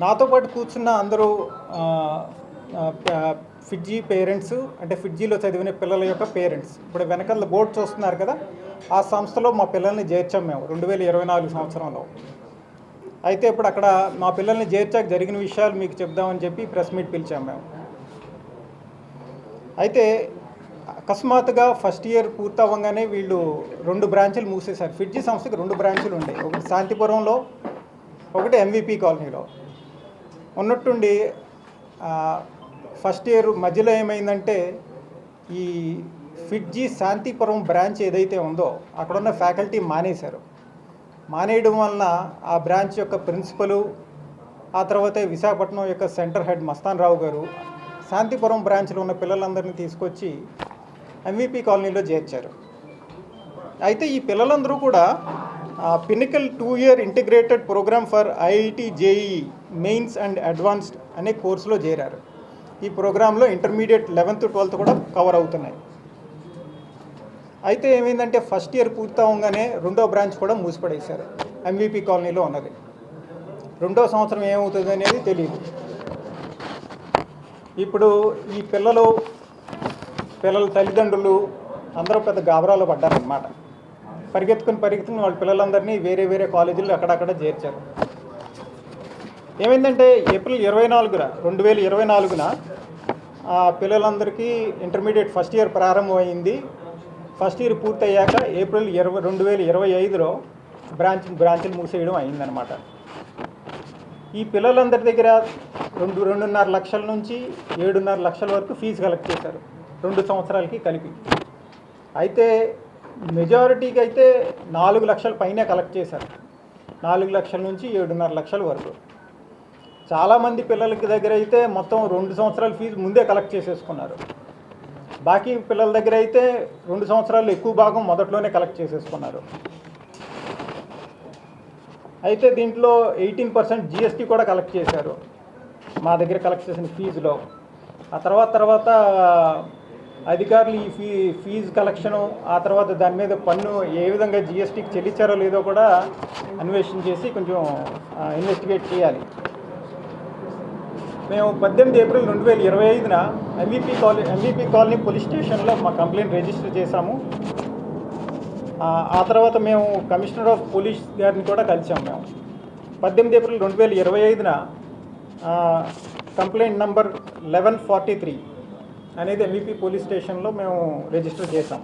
నాతో పాటు కూర్చున్న అందరూ ఫిడ్జీ పేరెంట్స్ అంటే ఫిడ్జీలో చదివిన పిల్లల యొక్క పేరెంట్స్. ఇప్పుడు వెనకాల బోర్డు చూస్తున్నారు కదా ఆ సంస్థలో మా పిల్లల్ని చేర్చాం మేము రెండు వేల ఇరవై నాలుగు సంవత్సరంలో. అయితే ఇప్పుడు అక్కడ మా పిల్లల్ని చేర్చాక జరిగిన విషయాలు మీకు చెప్దామని చెప్పి ప్రెస్ మీట్ పిలిచాం మేము. అయితే అకస్మాత్తుగా ఫస్ట్ ఇయర్ పూర్తవ్వగానే వీళ్ళు రెండు బ్రాంచులు మూసేశారు. ఫిడ్జీ సంస్థకి రెండు బ్రాంచ్లు ఉండే. ఒకటి శాంతిపురంలో ఒకటి ఎంవిపి కాలనీలో. ఉన్నట్టుండి ఫస్ట్ ఇయర్ మధ్యలో ఏమైందంటే ఈ ఫిడ్జీ శాంతిపురం బ్రాంచ్ ఏదైతే ఉందో అక్కడున్న ఫ్యాకల్టీ మానేశారు. మానేయడం వలన ఆ బ్రాంచ్ యొక్క ప్రిన్సిపలు ఆ తర్వాత విశాఖపట్నం యొక్క సెంటర్ హెడ్ మస్తాన్ రావు గారు శాంతిపురం బ్రాంచ్లో ఉన్న పిల్లలందరినీ తీసుకొచ్చి ఎంవిపి కాలనీలో చేర్చారు. అయితే ఈ పిల్లలందరూ కూడా pinnacle two year integrated program for IIT JEE mains and advanced అనే కోర్సులో చేరారు. ఈ ప్రోగ్రాంలో ఇంటర్మీడియట్ లెవెన్త్ ట్వెల్త్ కూడా కవర్ అవుతున్నాయి. అయితే ఏమైందంటే ఫస్ట్ ఇయర్ పూర్తవగానే రెండో బ్రాంచ్ కూడా మూసిపడేశారు. ఎంవిపి కాలనీలో ఉన్నది. రెండో సంవత్సరం ఏమవుతుంది అనేది తెలియదు ఇప్పుడు ఈ పిల్లలు పిల్లల తల్లిదండ్రులు అందరూ పెద్ద గాబరాలు పడ్డారనమాట పరిగెత్తుకుని పరిగెత్తుకుని వాళ్ళ పిల్లలందరినీ వేరే వేరే కాలేజీల్లో అక్కడక్కడ చేర్చారు. ఏమైందంటే ఏప్రిల్ ఇరవై నాలుగున రెండు వేల ఇరవై నాలుగున ఆ పిల్లలందరికీ ఇంటర్మీడియట్ ఫస్ట్ ఇయర్ ప్రారంభమైంది. ఫస్ట్ ఇయర్ పూర్తయ్యాక ఏప్రిల్ ఇరవై రెండు వేల ఇరవై ఐదులో బ్రాంచ్ బ్రాంచ్లు మూసేయడం అయిందనమాట ఈ పిల్లలందరి దగ్గర రెండు రెండున్నర లక్షల నుంచి ఏడున్నర లక్షల వరకు ఫీజు కలెక్ట్ చేశారు. రెండు సంవత్సరాలకి కలిపి. అయితే మెజారిటీకి అయితే నాలుగు లక్షల పైనే కలెక్ట్ చేశారు. నాలుగు లక్షల నుంచి ఏడున్నర లక్షల వరకు. చాలామంది పిల్లలకి దగ్గర అయితే మొత్తం రెండు సంవత్సరాల ఫీజు ముందే కలెక్ట్ చేసేసుకున్నారు. బాకీ పిల్లల దగ్గర అయితే రెండు సంవత్సరాలు ఎక్కువ భాగం మొదట్లోనే కలెక్ట్ చేసేసుకున్నారు. అయితే దీంట్లో ఎయిటీన్ పర్సెంట్ జిఎస్టీ కూడా కలెక్ట్ చేశారు. మా దగ్గర కలెక్ట్ చేసిన ఫీజులో. ఆ తర్వాత తర్వాత అధికారులు ఈ ఫీ ఫీజు కలెక్షను ఆ తర్వాత దాని మీద పన్ను ఏ విధంగా జిఎస్టీకి చెల్లించారో లేదో కూడా అన్వేషణ చేసి కొంచెం ఇన్వెస్టిగేట్ చేయాలి. మేము పద్దెనిమిది ఏప్రిల్ రెండు వేల ఇరవై ఐదున MVP colony MVP colony police స్టేషన్లో మా కంప్లైంట్ రిజిస్టర్ చేశాము. ఆ, తర్వాత మేము కమిషనర్ ఆఫ్ పోలీస్ గారిని కూడా కలిసాము మేము. పద్దెనిమిది ఏప్రిల్ రెండు వేల ఇరవై ఐదున complaint number eleven forty three అనేది ఎంవీపీ పోలీస్ స్టేషన్లో మేము రిజిస్టర్ చేసాం